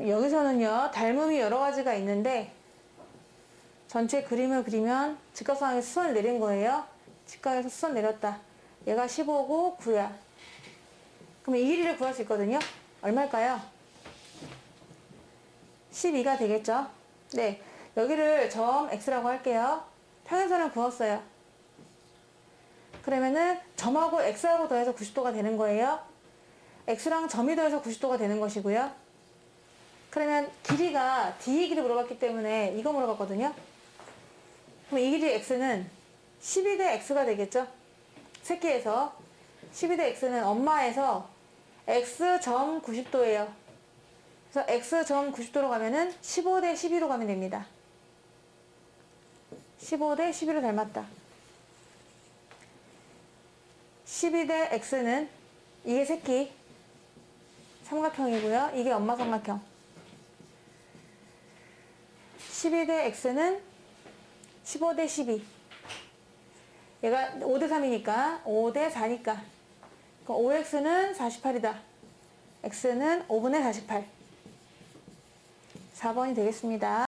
여기서는요, 닮음이 여러 가지가 있는데, 전체 그림을 그리면 직각상에서 수선을 내린 거예요. 직각에서 수선 내렸다. 얘가 15고 9야. 그럼 이 길이를 구할 수 있거든요. 얼마일까요? 12가 되겠죠? 네. 여기를 점 X라고 할게요. 평행선을 그었어요. 그러면은 점하고 X하고 더해서 90도가 되는 거예요. X랑 점이 더해서 90도가 되는 것이고요. 그러면 길이가 D의 길이 물어봤기 때문에 이거 물어봤거든요. 그럼 이 길이 X는 12대 X가 되겠죠? 새끼에서 12대 X는 엄마에서 X점 90도예요. 그래서 X점 90도로 가면은 15대 12로 가면 됩니다. 15대 12로 닮았다. 12대 X는 이게 새끼 삼각형이고요. 이게 엄마 삼각형. 12대 X는 15대 12. 얘가 5대 3이니까 5대 4니까. 5X는 48이다. X는 5분의 48. 4번이 되겠습니다.